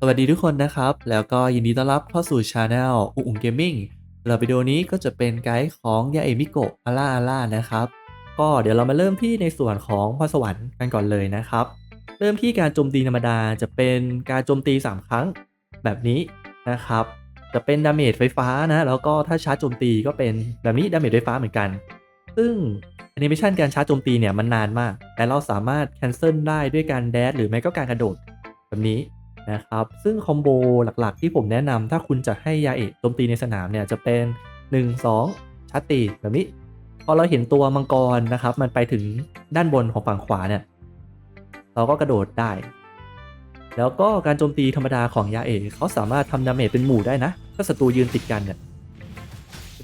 สวัสดีทุกคนนะครับ แล้วก็ยินดีต้อนรับเข้าสู่ช anel อุ๋งเกมมิ่งสำหรับวิดีโอนี้ก็จะเป็นไกด์ของยาเอมิโกะอาร่าอาร่านะครับ ก็เดี๋ยวเรามาเริ่มที่ในส่วนของพรสวรรค์กันก่อนเลยนะครับ เริ่มที่การโจมตีธรรมดาจะเป็นการโจมตี 3 ครั้งแบบนี้นะครับ จะเป็นดาเมจไฟฟ้านะ แล้วก็ถ้าชาร์จโจมตีก็เป็นแบบนี้ดาเมจไฟฟ้าเหมือนกัน ซึ่งแอนิเมชันการชาร์จโจมตีเนี่ยมันนานมาก แต่เราสามารถแคนเซิลได้ด้วยการแดดหรือไม่ก็การกระโดดแบบนี้ นะครับ ซึ่งคอมโบหลักๆ ที่ผมแนะนำถ้าคุณจะให้ยาเอะโจมตีในสนามเนี่ยจะเป็น 1 2ชาร์จตีแบบนี้ พอเราเห็นตัวมังกรนะครับ มันไปถึงด้านบนของฝั่งขวาเนี่ย เราก็กระโดดได้ แล้วก็การโจมตีธรรมดาของยาเอะเขาสามารถทำดาเมจเป็นหมู่ได้นะ ถ้าศัตรูยืนติดกันเนี่ย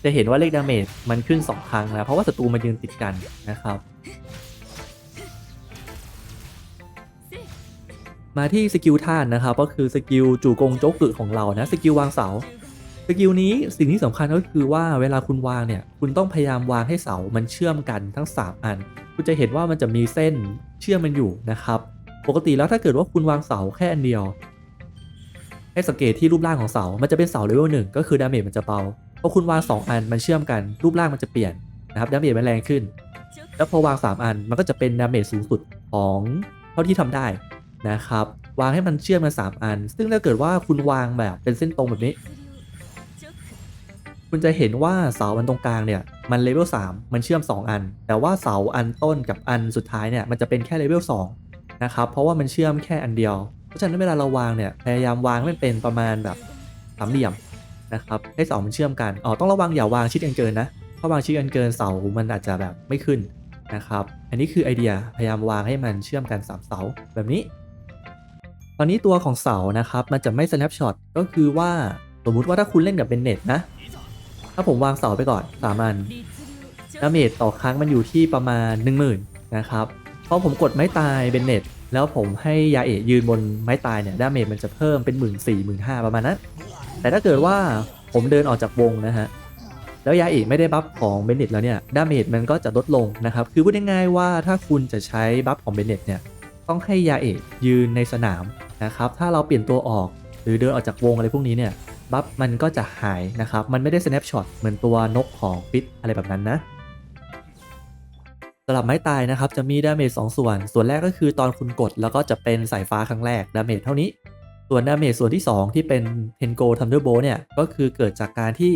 จะเห็นว่าเลขดาเมจมันขึ้น 2 ครั้งนะเพราะว่าศัตรูมันยืนติดกันนะครับ มาที่สกิลท่านนะครับก็คือสกิลจู่กงโจ๊กกึของเรานะสกิลวางเสาสกิลนี้สิ่งที่สำคัญก็คือว่าเวลาคุณวางเนี่ยคุณต้องพยายามวางให้เสามันเชื่อมกันทั้ง 3 อัน คุณจะเห็นว่ามันจะมีเส้นเชื่อมมันอยู่นะครับ ปกติแล้วถ้าเกิดว่าคุณวางเสาแค่อันเดียว ให้สังเกตที่รูปร่างของเสา มันจะเป็นเสาเลเวลหนึ่งก็คือดาเมจมันจะเบาพอคุณวาง 2 อันมันเชื่อมกัน รูปร่างมันจะเปลี่ยนนะครับดาเมจมันแรงขึ้น แล้วพอวาง 3 อันมันก็จะเป็นดาเมจสูงสุดของเท่าที่ทำได้ นะครับ วางให้มันเชื่อมกัน3อัน ซึ่งถ้าเกิดว่าคุณวางแบบเป็นเส้นตรงแบบนี้ คุณจะเห็นว่าเสาอันตรงกลางเนี่ยมันเลเวล3มันเชื่อม 2 อัน แต่ว่าเสาอันต้นกับอันสุดท้ายเนี่ยมันจะเป็นแค่เลเวล2นะครับเพราะว่ามันเชื่อมแค่อันเดียว เพราะฉะนั้นเวลาเราวางเนี่ยพยายามวางให้มันเป็นประมาณแบบสามเหลี่ยมนะครับให้เสามันเชื่อมกันอ๋อต้องระวังอย่าวางชิดกันเกินนะถ้าวางชิดกันเกินเสามันอาจจะแบบไม่ขึ้นนะครับ อันนี้คือไอเดียพยายามวางให้มันเชื่อมกันสามเสาแบบนี้ ตอนนี้ตัวของเสานะครับ มันจะไม่ snapshot ก็คือว่าสมมุติว่าถ้าคุณเล่นกับเป็นเน็ตนะ ถ้าผมวางเสาไปก่อนสามันดาเมจต่อครั้งมันอยู่ที่ประมาณ 10,000 นะครับพอผมกดไม้ตายเป็นเน็ตแล้วผมให้ยาเอะยืนบนไม้ตายเนี่ยดาเมจมันจะเพิ่มเป็นหมื่นสี่หมื่นห้าประมาณนั้นแต่ถ้าเกิดว่าผมเดินออกจากวงนะฮะแล้วยาเอะไม่ได้บัฟของเบนเน็ตแล้วเนี่ยดาเมจมันก็จะลดลงนะครับคือพูดง่ายๆว่าถ้าคุณจะใช้บัฟของเบนเน็ตเนี่ยต้องให้ยาเอะยืนในสนาม นะครับถ้าเราเปลี่ยนตัวออกหรือเดินออกจากวงอะไรพวกนี้เนี่ยบัฟมันก็จะหายนะครับมันไม่ได้ snapshot เหมือนตัวนกของฟิตอะไรแบบนั้นนะสำหรับไม้ตายนะครับจะมีดาเมจสส่วน ส่วนแรกก็คือตอนคุณกดแล้วก็จะเป็นสายฟ้าครั้งแรกดาเมจเท่านี้ ส่วนดาเมจส่วนที่ 2 ที่เป็นเทนโกทัมเดอร์โบเนี่ยก็คือเกิดจากการที่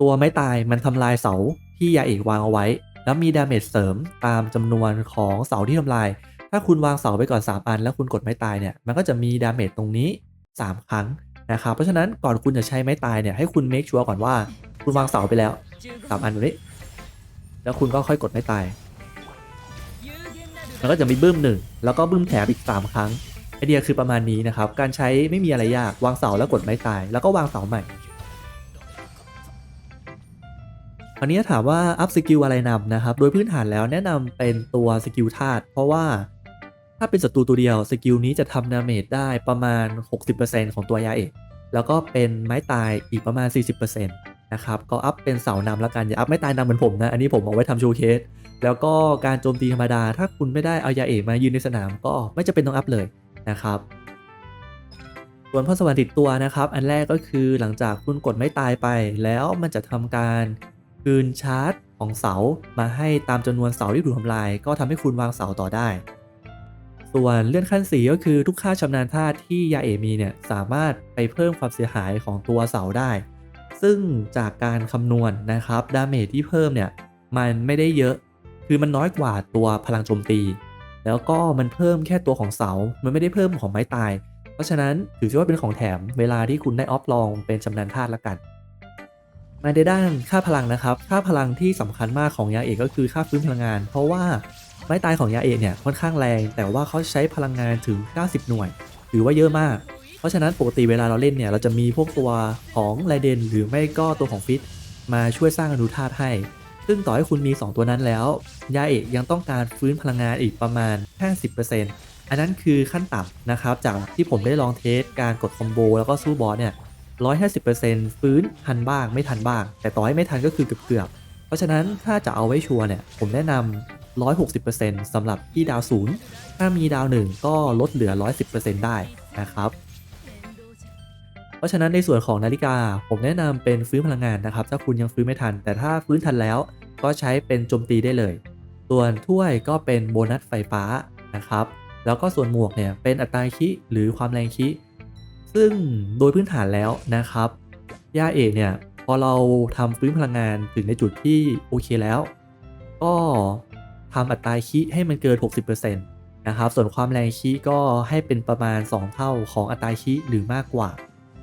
ตัวไม้ตายมันทำลายเสาที่ยาเอกวางเอาไว้ แล้วมีดาเมจเสริมตามจำนวนของเสาที่ทำลาย ถ้าคุณวางเสาไปก่อน 3 อัน แล้วคุณกดไม้ตายเนี่ยมันก็จะมีดาเมจตรงนี้ 3 ครั้งนะครับเพราะฉะนั้นก่อนคุณจะใช้ไม้ตายเนี่ยให้คุณเมคชัวร์ก่อนว่า คุณวางเสาไปแล้ว 3 อันแบบนี้ แล้วคุณก็ค่อยกดไม้ตาย มันก็จะมีบึ้มหนึ่งแล้วก็บึ้มแถมอีก 3 ครั้งไอเดียคือประมาณนี้นะครับ การใช้ไม่มีอะไรยาก วางเสาแล้วกดไม้ตาย แล้วก็วางเสาใหม่คราวนี้ถามว่าอัพสกิลอะไรนำนะครับ โดยพื้นฐานแล้วแนะนำเป็นตัวสกิลธาตุเพราะว่า ถ้าเป็นศัตรูตัวเดียวสกิลนี้จะทำดาเมจได้ประมาณ 60%ของตัวยาเอก แล้วก็เป็นไม้ตายอีกประมาณ 40%นะครับก็อัพเป็นเสานำแล้วกัน อย่าอัพไม้ตายนำเหมือนผมนะ อันนี้ผมเอาไว้ทำโชว์เคส แล้วก็การโจมตีธรรมดา ถ้าคุณไม่ได้เอายาเอกมายืนในสนามก็ไม่จะเป็นต้องอัพเลยนะครับส่วนพรสวรรค์ติดตัวนะครับ อันแรกก็คือหลังจากคุณกดไม้ตายไป แล้วมันจะทำการคืนชาร์จของเสามาให้ตามจำนวนเสาที่ถูกทำลาย ก็ทำให้คุณวางเสาต่อได้ ส่วนเลื่อนขั้นสีก็คือทุกค่าชำนาญธาตุที่ยาเอมีเนี่ยสามารถไปเพิ่มความเสียหายของตัวเสาได้ ซึ่งจากการคำนวณนะครับดาเมจที่เพิ่มเนี่ยมันไม่ได้เยอะ คือมันน้อยกว่าตัวพลังโจมตี แล้วก็มันเพิ่มแค่ตัวของเสา มันไม่ได้เพิ่มของไม้ตาย เพราะฉะนั้นถือว่าเป็นของแถมเวลาที่คุณได้ออฟลองเป็นชำนาญธาตุละกันมาในด้านค่าพลังนะครับ ค่าพลังที่สำคัญมากของยาเอกก็คือค่าฟื้นพลังงาน เพราะว่า ไม้ตายของยาเอกเนี่ยค่อนข้างแรง แต่ว่าเขาใช้พลังงานถึง 90 หน่วย ถือว่าเยอะมาก เพราะฉะนั้นปกติเวลาเราเล่นเนี่ยเราจะมีพวกตัวของไรเดนหรือไม่ก็ตัวของฟิตมาช่วยสร้างอนุธาตุให้ ซึ่งต่อให้คุณมี 2 ตัวนั้นแล้ว ยาเอกยังต้องการฟื้นพลังงานอีกประมาณ 50%อันนั้นคือขั้นต่ำนะครับ จากที่ผมได้ลองเทสการกดคอมโบแล้วก็สู้บอสเนี่ย150%ฟื้นทันบ้างไม่ทันบ้าง แต่ต่อให้ไม่ทันก็คือเกือบเพราะฉะนั้นถ้าจะเอาไว้ชัวร์เนี่ยผมแนะนำ 160%สำหรับที่ดาวศูนย์ถ้ามีดาวหนึ่งก็ลดเหลือ 110%ได้นะครับ เพราะฉะนั้นในส่วนของนาฬิกา ผมแนะนำเป็นฟื้นพลังงานนะครับ ถ้าคุณยังฟื้นไม่ทัน แต่ถ้าฟื้นทันแล้วก็ใช้เป็นโจมตีได้เลย ส่วนถ้วยก็เป็นโบนัสไฟฟ้านะครับ แล้วก็ส่วนหมวกเนี่ยเป็นอัตราคิหรือความแรงคิ ซึ่งโดยพื้นฐานแล้วนะครับย่าเอกเนี่ยพอเราทำฟื้นพลังงานถึงในจุดที่โอเคแล้ว ก็ ทำอัตราคิให้มันเกิน 60%นะครับ ส่วนความแรงคิก็ให้เป็นประมาณ 2 เท่าของอัตราคิหรือมากกว่า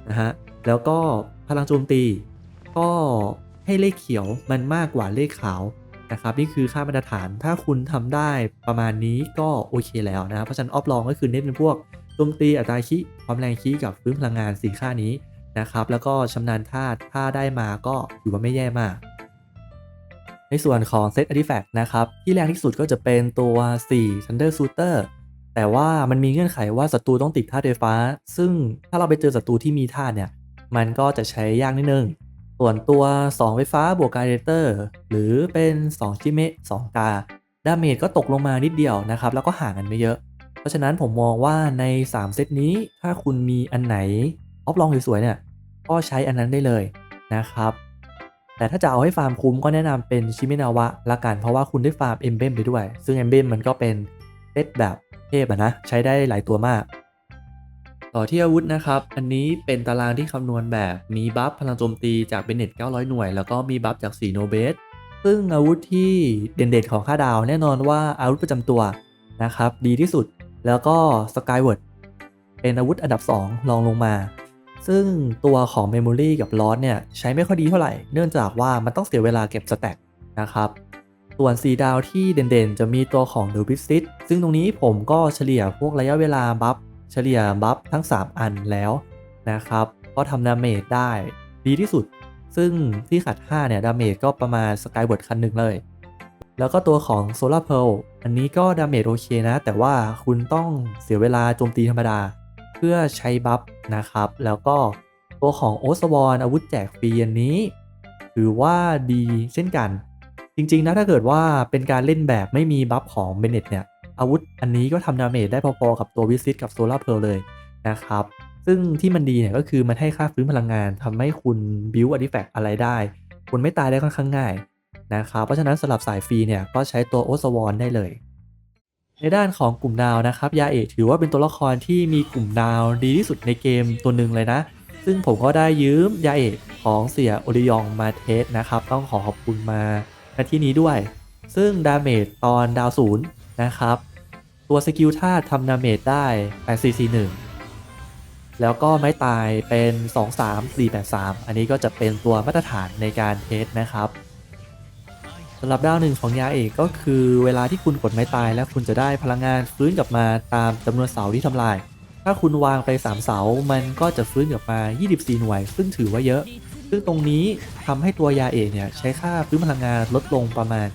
นะฮะ แล้วก็พลังโจมตี ก็ให้เลขเขียวมันมากกว่าเลขขาวนะครับ นี่คือค่ามาตรฐาน ถ้าคุณทำได้ประมาณนี้ก็โอเคแล้วนะครับเพราะฉะนั้นออฟลองก็คือเน้นเป็นพวกโจมตีอัตราคิความแรงคิกับฟื้นพลังงานสี่ค่านี้นะครับ แล้วก็ชำนาญธาตุถ้าได้มาก็ถือว่าไม่แย่มาก ในส่วนของเซต Artifact นะครับ ที่แรงที่สุดก็จะเป็นตัว4 Thunder Shooter แต่ว่ามันมีเงื่อนไขว่าศัตรูต้องติดธาตุไฟฟ้า ซึ่งถ้าเราไปเจอศัตรูที่มีธาตุเนี่ย มันก็จะใช้ยากนิดนึง ส่วนตัว 2 ไฟฟ้าบวกการเดเตอร์ หรือเป็น2จิเมะ2กา ดาเมจก็ตกลงมานิดเดียวนะครับ แล้วก็ห่างกันไม่เยอะ เพราะฉะนั้นผมมองว่าใน 3 เซตนี้ถ้าคุณมีอันไหนออฟลองสวยๆเนี่ย ก็ใช้อันนั้นได้เลยนะครับ แต่ถ้าจะเอาให้ฟาร์มคุ้มก็แนะนำเป็นชิมินาวะละกัน เพราะว่าคุณได้ฟาร์มเอมเบมไปด้วย ซึ่งเอมเบมมันก็เป็นเซตแบบเทพอะนะ ใช้ได้หลายตัวมาก ต่อที่อาวุธนะครับ อันนี้เป็นตารางที่คำนวณแบบมีบัฟพลังโจมตีจากเบนเน็ต900 หน่วย แล้วก็มีบัฟจาก4โนเบสซึ่งอาวุธที่เด่นๆของค่าดาวแน่นอนว่าอาวุธประจำตัวนะครับดีที่สุด แล้วก็สกายเวิร์ดเป็นอาวุธอันดับ 2 รองลงมา ซึ่งตัวของ Memory กับ l o s เนี่ยใช้ไม่ค่อยดีเท่าไหร่ เนื่องจากว่ามันต้องเสียเวลาเก็บสแต็กนะครับ ส่วน 4 ดาวที่เด่นๆ จะมีตัวของ The w i s i t ซึ่งตรงนี้ผมก็เฉลี่ยพวกระยะเวลาบัฟเฉลี่ยบัฟทั้ง 3 อันแล้วนะครับ ก็ทำดาเมจได้ดีที่สุด ซึ่งที่ขัด 5 เนี่ยดาเมจก็ประมาณ Skyward คันหนึ่งเลย แล้วก็ตัวของ Solar Pearl อันนี้ก็ดาเมจโอเคนะ แต่ว่าคุณต้องเสียเวลาโจมตีธรรมดา พื่อใช้บัฟนะครับ แล้วก็ตัวของโอสวอนอาวุธแจกฟรีอันนี้ ถือว่าดีเช่นกัน จริงๆนะถ้าเกิดว่าเป็นการเล่นแบบไม่มีบัฟของเบเน็ตเนี่ย อาวุธอันนี้ก็ทำดาเมจได้พอๆกับตัววิซิตกับโซลาเพลเลยนะครับ ซึ่งที่มันดีเนี่ยก็คือมันให้ค่าฟื้นพลังงานทำให้คุณบิวอาร์ติแฟกอะไรได้ คุณไม่ตายได้ค่อนข้างง่ายนะครับเพราะฉะนั้นสำหรับสายฟรีเนี่ยก็ใช้ตัวโอสวอนได้เลย ในด้านของกลุ่มดาวนะครับยาเอะถือว่าเป็นตัวละครที่มีกลุ่มดาวดีที่สุดในเกมตัวหนึ่งเลยนะ ซึ่งผมก็ได้ยืมยาเอะของเสียโอริยองมาเทสนะครับ ต้องขอขอบคุณมาณที่นี้ด้วย ซึ่งดาเมจตอนดาวศูนย์นะครับ ตัวสกิลท่าทำดาเมจได้8441 แล้วก็ไม้ตายเป็น 23483 อันนี้ก็จะเป็นตัวมาตรฐานในการเทสนะครับำหรับดาวหนึ่งของยาเอกก็คือเวลาที่คุณกดไม้ตาย แล้วคุณจะได้พลังงานฟื้นกลับมาตามจำนวนเสาที่ทำลาย ถ้าคุณวางไป 3 เสา มันก็จะฟื้นกลับมา 24 หน่วย ซึ่งถือว่าเยอะ ซึ่งตรงนี้ทำให้ตัวยาเอกเนี่ยใช้ค่าฟื้นพลังงานลดลงประมาณ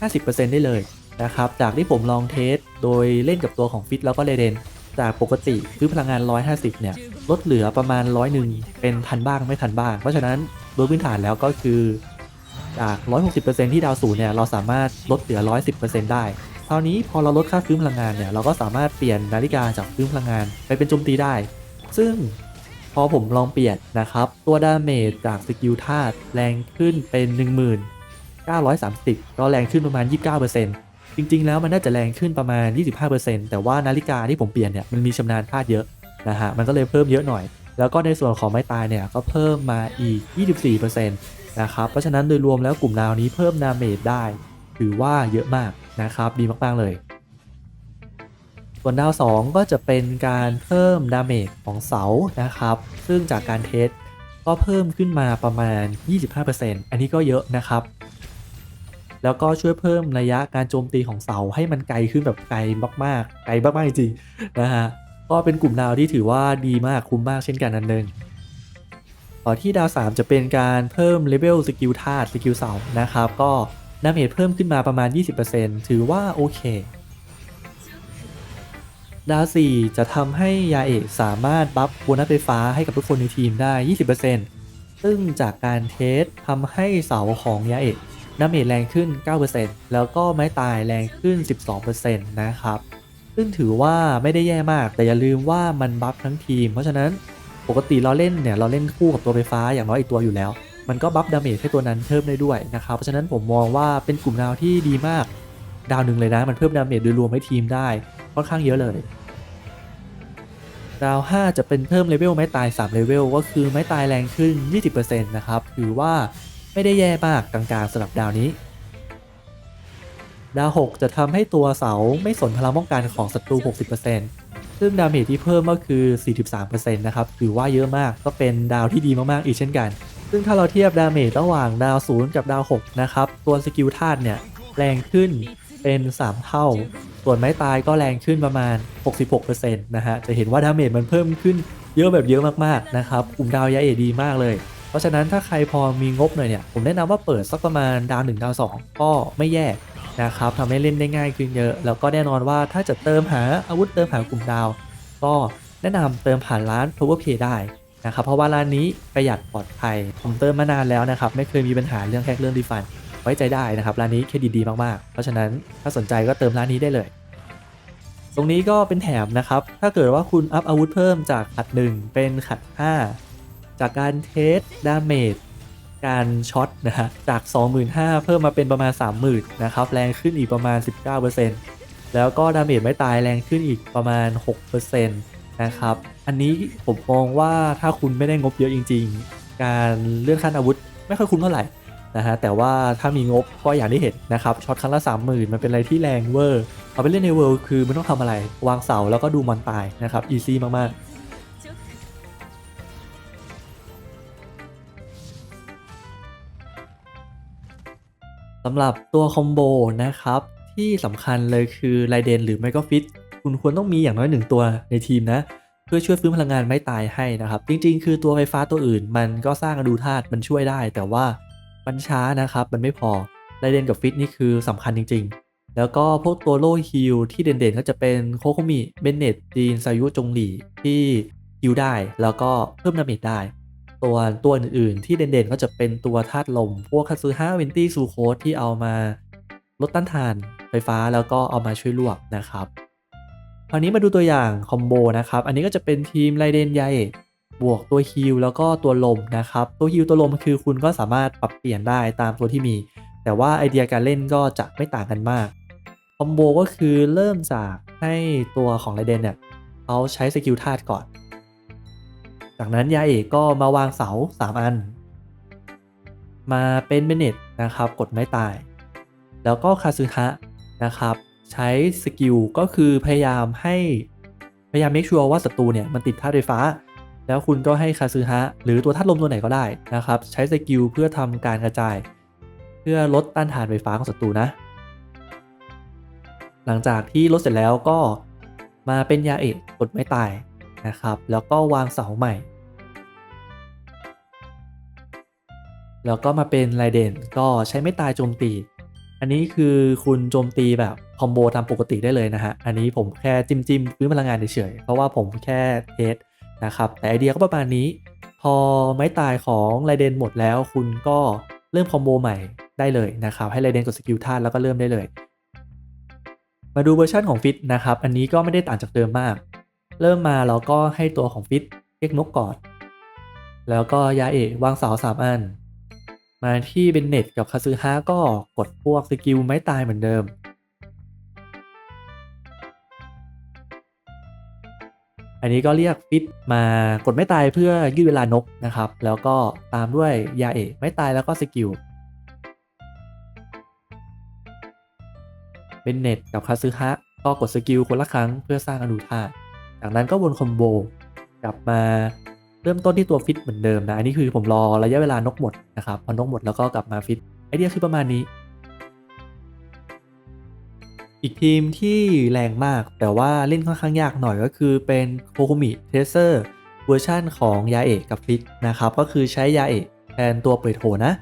50%ได้เลยนะครับ จากที่ผมลองเทสโดยเล่นกับตัวของฟิตแล้วก็เรเดน จากปกติฟื้นพลังงาน 150 เนี่ยลดเหลือประมาณ100หนึ่งเป็นทันบ้างไม่ทันบ้าง เพราะฉะนั้นโดยพื้นฐานแล้วก็คือ จาก 160%ที่ดาวศูนย์เนี่ยเราสามารถลดเหลือ 110%ได้คราวนี้พอเราลดค่าฟื้นพลังงานเนี่ยเราก็สามารถเปลี่ยนนาฬิกาจากฟื้นพลังงานไปเป็นโจมตีได้ ซึ่งพอผมลองเปลี่ยนนะครับ ตัวดาเมจจากสกิลธาตุแรงขึ้นเป็น 1930 ก็แรงขึ้นประมาณ 29%จริง ๆ แล้วมันน่าจะแรงขึ้นประมาณ 25%แต่ว่านาฬิกาที่ผมเปลี่ยนเนี่ยมันมีชำนาญธาตุเยอะนะฮะมันก็เลยเพิ่มเยอะหน่อย แล้วก็ในส่วนของไม้ตายเนี่ยก็เพิ่มมาอีก 24% นะครับ เพราะฉะนั้นโดยรวมแล้วกลุ่มดาวนี้เพิ่มดาเมจได้ ถือว่าเยอะมากนะครับ ดีมากๆเลย ส่วนดาว 2 ก็จะเป็นการเพิ่มดาเมจของเสานะครับ ซึ่งจากการเทสก็เพิ่มขึ้นมาประมาณ 25%อันนี้ก็เยอะนะครับ แล้วก็ช่วยเพิ่มระยะการโจมตีของเสาให้มันไกลขึ้นแบบไกลมากๆ ไกลมากๆจริงๆนะฮะ ก็เป็นกลุ่มดาวที่ถือว่าดีมากคุ้มมากเช่นกันอันหนึง ที่ดาว 3 จะเป็นการเพิ่มเลเวลสกิลธาตุสกิลเสานะครับ ก็ดาเมจเพิ่มขึ้นมาประมาณ 20%ถือว่าโอเค ดาว 4 จะทำให้ยาเอกสามารถบัฟโบนัสไฟฟ้าให้กับทุกคนในทีมได้ 20%ซึ่งจากการเทสทำให้เสาของยาเอกดาเมจแรงขึ้น 9%แล้วก็ไม้ตายแรงขึ้น 12%นะครับ ซึ่งถือว่าไม่ได้แย่มาก แต่อย่าลืมว่ามันบัฟทั้งทีม เพราะฉะนั้น ปกติเราเล่นเนี่ยเราเล่นคู่กับตัวไฟฟ้าอย่างน้อยอีกตัวอยู่แล้ว มันก็บัฟดาเมจให้ตัวนั้นเพิ่มได้ด้วยนะครับเพราะฉะนั้นผมมองว่าเป็นกลุ่มดาวที่ดีมากดาวหนึ่งเลยนะ มันเพิ่มดาเมจโดยรวมให้ทีมได้ค่อนข้างเยอะเลย ดาว 5 จะเป็นเพิ่มเลเวลไม้ตาย 3 เลเวลก็คือไม้ตายแรงขึ้น 20%นะครับถือว่าไม่ได้แย่มากกลางๆสำหรับดาวนี้ ดาว 6 จะทำให้ตัวเสาไม่สนพลังป้องกันของศัตรู 60% ซึ่งดาเมจที่เพิ่มก็คือ 43%นะครับ ถือว่าเยอะมาก ก็เป็นดาวที่ดีมากๆ อีกเช่นกัน ซึ่งถ้าเราเทียบดาเมจระหว่างดาว 0 กับดาว 6 นะครับ ตัวสกิลธาตุเนี่ย แรงขึ้นเป็น 3 เท่า ส่วนไม้ตายก็แรงขึ้นประมาณ 66%นะฮะ จะเห็นว่าดาเมจมันเพิ่มขึ้นเยอะแบบเยอะมากๆ นะครับกลุ่มดาวยาเอดีมากเลย เพราะฉะนั้นถ้าใครพอมีงบหน่อยเนี่ย ผมแนะนำว่าเปิดสักประมาณดาว1ดาว2ก็ไม่แย่นะครับทำให้เล่นได้ง่ายขึ้นเยอะ แล้วก็แน่นอนว่าถ้าจะเติมหาอาวุธเติมหากลุ่มดาว ก็แนะนำเติมผ่านร้าน PowerPay ได้นะครับเพราะว่าร้านนี้ประหยัดปลอดภัย ผมเติมมานานแล้วนะครับ ไม่เคยมีปัญหาเรื่องแค่เรื่องรีฟัน ไว้ใจได้นะครับ ร้านนี้เครดิตดีมากๆ เพราะฉะนั้นถ้าสนใจก็เติมร้านนี้ได้เลย ตรงนี้ก็เป็นแถมนะครับ ถ้าเกิดว่าคุณอัพอาวุธเพิ่มจากขัด 1 เป็นขัด 5 จากการเทสดาเมจการช็อตนะฮะจาก 25,000 เพิ่มมาเป็นประมาณ 30,000 นะครับ แรงขึ้นอีกประมาณ 19%แล้วก็ดาเมจไม่ตายแรงขึ้นอีกประมาณ 6%นะครับ อันนี้ผมมองว่าถ้าคุณไม่ได้งบเยอะจริง ๆ การเลื่อนขั้นอาวุธไม่ค่อยคุ้มเท่าไหร่นะฮะแต่ว่าถ้ามีงบก็อย่างที่เห็นนะครับช็อตครั้งละ 30,000 มันเป็นอะไรที่แรงเวอร์ เอาไปเล่นในเวิลด์คือไม่ต้องทำอะไร วางเสาแล้วก็ดูมอนตายนะครับอีซี่มากๆ สำหรับตัวคอมโบนะครับ ที่สำคัญเลยคือไรเดนหรือไม่ก็ฟิตคุณควรต้องมีอย่างน้อยหนึ่งตัวในทีมนะ เพื่อช่วยฟื้นพลังงานไม่ตายให้นะครับ จริงๆ คือตัวไฟฟ้าตัวอื่น มันก็สร้างอนูธาตุมันช่วยได้ แต่ว่ามันช้านะครับ มันไม่พอไรเดนกับฟิตนี่คือสำคัญจริง ๆ แล้วก็พวกตัวโล่ฮิลที่เด่นๆ ก็จะเป็นโคโคมิเบนเนตจีนซายุจงหลี่ที่ฮิลได้ แล้วก็เพิ่มดาเมจได้ ตัวตัวอื่นๆ ที่เด่นๆ ก็จะเป็นตัวธาตุลม พวกคาซูฮะเวนตี้ซูโคสที่เอามาลดต้านทานไฟฟ้าแล้วก็เอามาช่วยลวกนะครับคราวนี้มาดูตัวอย่างคอมโบนะครับ อันนี้ก็จะเป็นทีมไรเดนไยบวกตัวฮิลแล้วก็ตัวลมนะครับ ตัวฮิลตัวลมคือคุณก็สามารถปรับเปลี่ยนได้ตามตัวที่มี แต่ว่าไอเดียการเล่นก็จะไม่ต่างกันมากคอมโบก็คือเริ่มจากให้ตัวของไรเดนเนี่ยเขาใช้สกิลธาตุก่อน จากนั้นยาเอกก็มาวางเสา 3 อัน มาเป็นเมเนตนะครับกดไม้ตาย แล้วก็คาซึฮะนะครับใช้สกิลก็คือพยายามให้พยายาม make sure ว่าศัตรูเนี่ยมันติดธาตุไฟฟ้า แล้วคุณก็ให้คาซึฮะหรือตัวธาตุลมตัวไหนก็ได้นะครับใช้สกิลเพื่อทำการกระจาย เพื่อลดต้านทานไฟฟ้าของศัตรูนะ หลังจากที่ลดเสร็จแล้วก็มาเป็นยาเอกกดไม้ตายนะครับ แล้วก็วางเสาใหม่ แล้วก็มาเป็นไรเดนก็ใช้ไม่ตายโจมตี อันนี้คือคุณโจมตีแบบคอมโบตามปกติได้เลยนะฮะ อันนี้ผมแค่จิ้มจิ้มฟื้นพลังงานเฉยๆเพราะว่าผมแค่เทสนะครับ แต่ไอเดียก็ประมาณนี้ พอไม้ตายของไรเดนหมดแล้ว คุณก็เริ่มคอมโบใหม่ได้เลยนะครับ ให้ไรเดนกดสกิลธาตุแล้วก็เริ่มได้เลย มาดูเวอร์ชันของฟิตนะครับ อันนี้ก็ไม่ได้ต่างจากเดิมมาก เริ่มมาเราก็ให้ตัวของฟิตเรียกนกก่อนแล้วก็ยาเอกวางเสาสามอัน มาที่เบนเน็ตกับคาซึฮะก็กดพวกสกิลไม้ตายเหมือนเดิม อันนี้ก็เรียกฟิตมากดไม้ตายเพื่อยืดเวลานกนะครับ แล้วก็ตามด้วยยาเอกไม้ตายแล้วก็สกิลเบนเน็ตกับคาซึฮะก็กดสกิลคนละครั้งเพื่อสร้างอนุธาจากนั้นก็วนคอมโบกลับมา เริ่มต้นที่ตัวฟิตเหมือนเดิมนะอันนี้คือผมรอระยะเวลานกหมดนะครับพอนกหมดแล้วก็กลับมาฟิตไอเดียคือประมาณนี้ อีกทีมที่แรงมากแต่ว่าเล่นค่อนข้างยากหน่อยก็คือเป็นโคโคมิเทเซอร์เวอร์ชั่นของยาเอกกับฟิตนะครับก็คือใช้ยาเอกแทนตัวเปิดโหนะ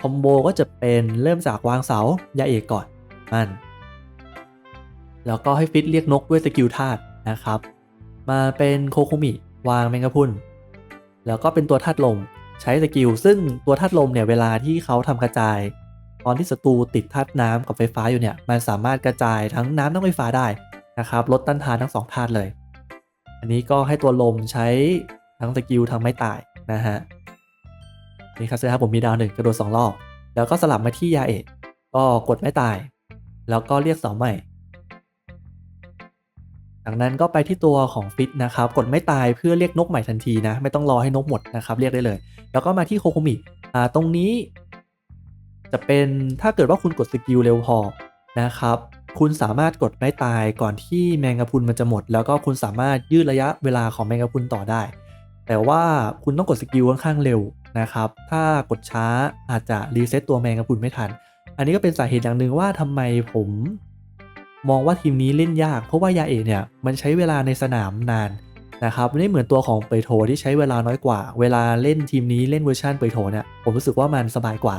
คอมโบก็จะเป็นเริ่มจากวางเสายาเอกก่อนมันแล้วก็ให้ฟิตเรียกนกด้วยสกิลธาตุนะครับ มาเป็นโคโคมิวางแมงกะพุน แล้วก็เป็นตัวธาตุลมใช้สกิลซึ่งตัวธาตุลมเนี่ยเวลาที่เขาทำกระจาย ตอนที่ศัตรูติดธาตุน้ำกับไฟฟ้าอยู่เนี่ยมันสามารถกระจายทั้งน้ำทั้งไฟฟ้าได้นะครับลดต้านทานทั้งสองธาตุเลย อันนี้ก็ให้ตัวลมใช้ทั้งสกิลทั้งไม่ตายนะฮะนี่ครับเซครับผมมีดาวหนึ่งกระโดดสองรอบแล้วก็สลับมาที่ยาเอะก็กดไม่ตาย แล้วก็เรียกเสาใหม่ จากนั้นก็ไปที่ตัวของฟิตนะครับ กดไม่ตายเพื่อเรียกนกใหม่ทันทีนะ ไม่ต้องรอให้นกหมดนะครับ เรียกได้เลย แล้วก็มาที่โคโคมิอ่าตรงนี้ จะเป็นถ้าเกิดว่าคุณกดสกิลเร็วพอนะครับ คุณสามารถกดไม่ตายก่อนที่แมงกะพุนมันจะหมด แล้วก็คุณสามารถยืดระยะเวลาของแมงกะพุนต่อได้ แต่ว่าคุณต้องกดสกิลค่อนข้างเร็วนะครับ ถ้ากดช้าอาจจะรีเซ็ตตัวแมงกะพุนไม่ทัน อันนี้ก็เป็นสาเหตุอย่างหนึ่งว่าทำไมผม มองว่าทีมนี้เล่นยาก เพราะว่ายาเอเนี่ยมันใช้เวลาในสนามนานนะครับไม่เหมือนตัวของเปโทที่ใช้เวลาน้อยกว่า เวลาเล่นทีมนี้เล่นเวอร์ชันเปโทเนี่ยผมรู้สึกว่ามันสบายกว่า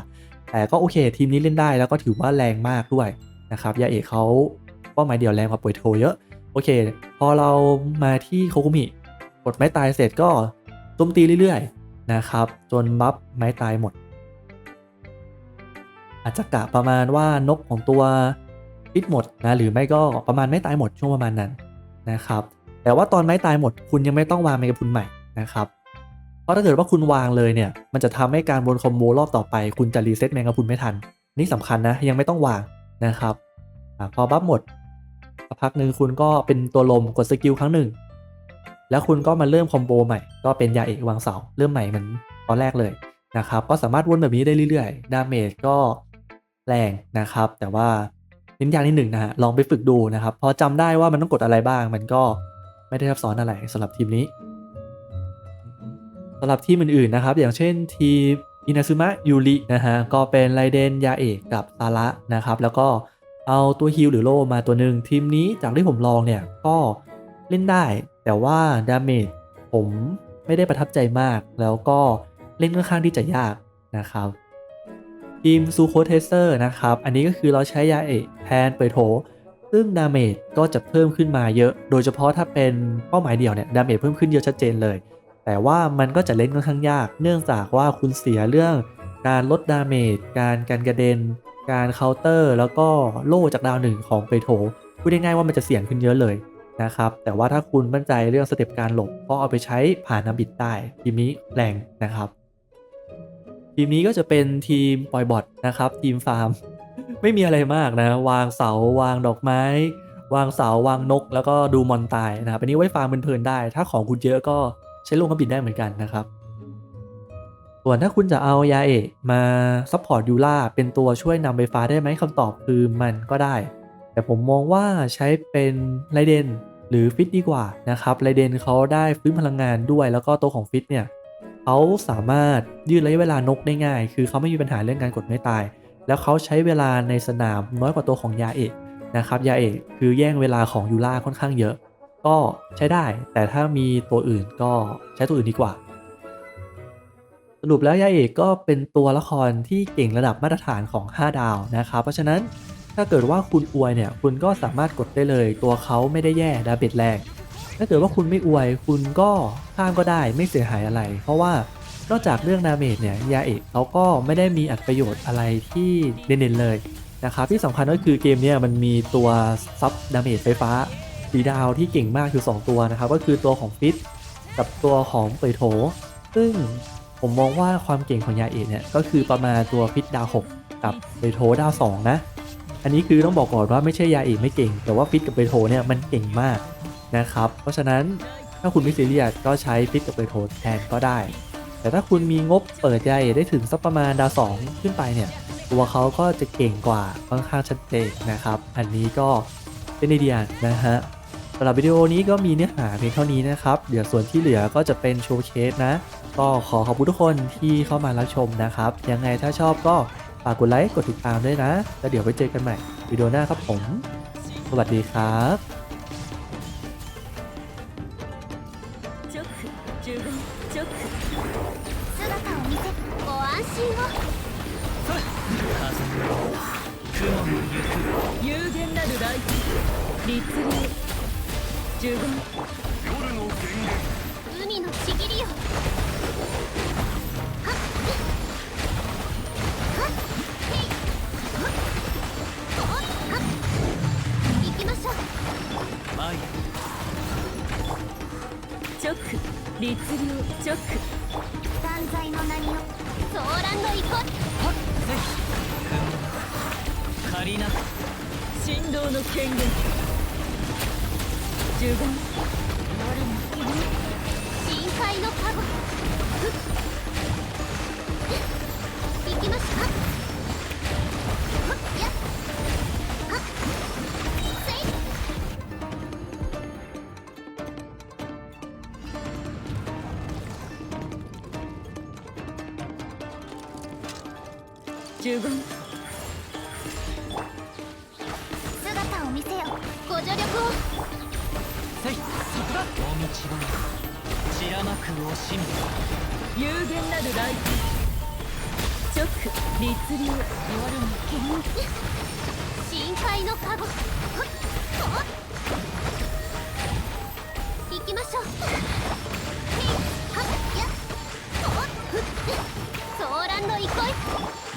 แต่ก็โอเค ทีมนี้เล่นได้แล้วก็ถือว่าแรงมากด้วยนะครับยาเอะเขาเป้าหมายเดียวแรงกว่าเปโทเยอะโอเค พอเรามาที่โคคุมิกดไม้ตายเสร็จก็โจมตีเรื่อยๆนะครับจนบัฟไม้ตายหมดอาจจะกะประมาณว่านกของตัว ฟิตหมดนะหรือไม่ก็ประมาณไม่ตายหมดช่วงประมาณนั้นนะครับแต่ว่าตอนไม่ตายหมดคุณยังไม่ต้องวางเมกะพุนใหม่นะครับเพราะถ้าเกิดว่าคุณวางเลยเนี่ยมันจะทำให้การวนคอมโบรอบต่อไป คุณจะรีเซ็ตแมงกะพุนไม่ทัน นี่สำคัญนะยังไม่ต้องวางนะครับอพอบัฟหมดสักพักหนึ่งคุณก็เป็นตัวลมกดสกิลครั้งหนึ่ง แล้วคุณก็มาเริ่มคอมโบใหม่ ก็เป็นยาเอกวางเสาเริ่มใหม่เหมือนตอนแรกเลยนะครับก็สามารถวนแบบนี้ได้เรื่อยๆ ดาเมจก็แรงนะครับ แต่ว่า น้นอย่างนิดหนึ่งนะฮะลองไปฝึกดูนะครับพอจำได้ว่ามันต้องกดอะไรบ้าง มันก็ไม่ได้ซับซ้อนอะไรสำหรับทีมนี้สำหรับทีมอื่นๆนะครับ อย่างเช่นทีมอินาซึมะยูรินะฮะก็เป็นไรเดนยาเอกกับซาระนะครับ แล้วก็เอาตัวฮิลหรือโลมาตัวหนึ่งทีมนี้จากที่ผมลองเนี่ยก็เล่นได้ แต่ว่าดาเมจผมไม่ได้ประทับใจมาก แล้วก็เล่นค่อนข้างที่จะยากนะครับ ทีมซูโคเทสเซอร์นะครับ อันนี้ก็คือเราใช้ยาเอกแทนเปโถ ซึ่งดาเมจก็จะเพิ่มขึ้นมาเยอะ โดยเฉพาะถ้าเป็นเป้าหมายเดียวเนี่ยดาเมจเพิ่มขึ้นเยอะชัดเจนเลย แต่ว่ามันก็จะเล่นค่อนข้างยาก เนื่องจากว่าคุณเสียเรื่องการลดดาเมจ การการกระเด็น การเคาน์เตอร์ แล้วก็โล่จากดาวหนึ่งของเปโถพูดง่ายๆว่ามันจะเสี่ยงขึ้นเยอะเลยนะครับ แต่ว่าถ้าคุณมั่นใจเรื่องสเต็ปการหลบก็เอาไปใช้ผ่านนาบิดได้ทีมนี้แรงนะครับ ทีมนี้ก็จะเป็นทีมปล่อยบอทนะครับ ทีมฟาร์ม ไม่มีอะไรมากนะ วางเสาวางดอกไม้ วางเสาวางนก แล้วก็ดูมอนตายนะครับอันนี้ไว้ฟาร์มเพลินๆได้ ถ้าของคุณเยอะก็ใช้ลงกระบินได้เหมือนกันนะครับส่วนถ้าคุณจะเอายาเอะมาซัพพอร์ตยูล่าเป็นตัวช่วยนำไฟฟ้าได้ไหมคำตอบคือมันก็ได้ แต่ผมมองว่าใช้เป็นไรเดนหรือฟิตดีกว่านะครับไรเดนเขาได้ฟื้นพลังงานด้วยแล้วก็ตัวของฟิตเนี่ย เขาสามารถยืดระยะเวลานกได้ง่าย คือเขาไม่มีปัญหาเรื่องการกดไม่ตาย แล้วเขาใช้เวลาในสนามน้อยกว่าตัวของยาเอะนะครับ ยาเอะคือแย่งเวลาของยูล่าค่อนข้างเยอะ ก็ใช้ได้ แต่ถ้ามีตัวอื่นก็ใช้ตัวอื่นดีกว่า สรุปแล้วยาเอกก็เป็นตัวละครที่เก่งระดับมาตรฐานของ 5 ดาวนะครับ เพราะฉะนั้นถ้าเกิดว่าคุณอวยเนี่ย คุณก็สามารถกดได้เลย ตัวเขาไม่ได้แย่ดาเบจแรง ถ้าเกิดว่าคุณไม่อวยคุณก็ข้ามก็ได้ไม่เสียหายอะไร เพราะว่านอกจากเรื่องดาเมจเนี่ยยาเอกเขาก็ไม่ได้มีอัตประโยชน์อะไรที่เด่นๆเลยนะครับที่สำคัญก็คือเกมเนี่ยมันมีตัวซับดาเมจไฟฟ้าสีดาวที่เก่งมากอยู่ 2 ตัวนะครับ ก็คือตัวของฟิตกับตัวของเปยโถ ซึ่งผมมองว่าความเก่งของยาเอกเนี่ยก็คือประมาณตัวฟิตดาว 6 กับเปยโถดาว 2 นะ อันนี้คือต้องบอกก่อนว่าไม่ใช่ยาเอกไม่เก่ง แต่ว่าฟิตกับเปยโถเนี่ยมันเก่งมาก นะครับ เพราะฉะนั้นถ้าคุณไม่ซีเรียสก็ใช้ฟิกกับเปโทแทนก็ได้ แต่ถ้าคุณมีงบเปิดใหญ่ได้ถึงสักประมาณดาวสองขึ้นไปเนี่ย ตัวเขาก็จะเก่งกว่าค่อนข้างชัดเจนนะครับ อันนี้ก็เป็นไอเดียนะฮะสำหรับวิดีโอนี้ก็มีเนื้อหาเพียงเท่านี้นะครับ เดี๋ยวส่วนที่เหลือก็จะเป็นโชว์เคสนะ ก็ขอขอบคุณทุกคนที่เข้ามารับชมนะครับ ยังไงถ้าชอบก็ฝากกดไลค์ กดติดตามด้วยนะ แล้วเดี๋ยวไว้เจอกันใหม่วิดีโอหน้าครับผม สวัสดีครับ 有限なる大地立流呪言夜の源海のちぎりよきチョック律令チョック断罪の名の騒乱の遺骨はっぜひ仮なく振動の権限呪言。夜の霧深海のカゴふっ行きますか。ふっや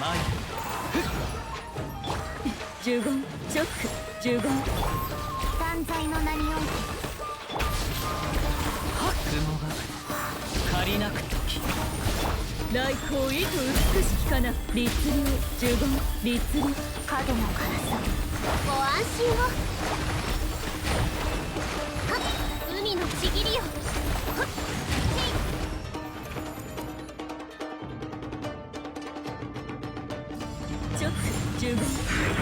前呪言チョック呪言。断罪の名において。雲が借りなく時来光意図美しきかな。律流呪言律流影の辛さご安心を。はっ海のちぎりよ。はっ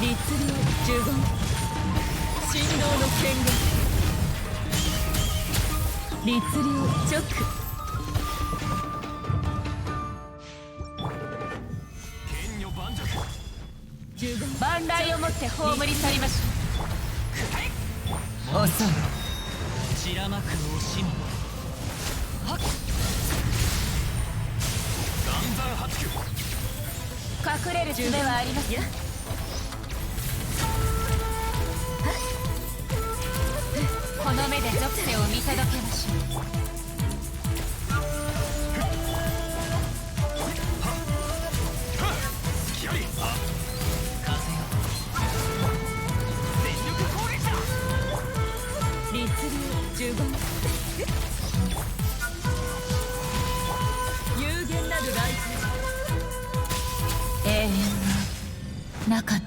律流呪言振動の権限律流チョック剣女盤石呪言万来をもって葬り去。りましょう遅い散らまく惜しみはっ断山八九隠れる術はありますよ。この目で属性を見届けましょう。なかっ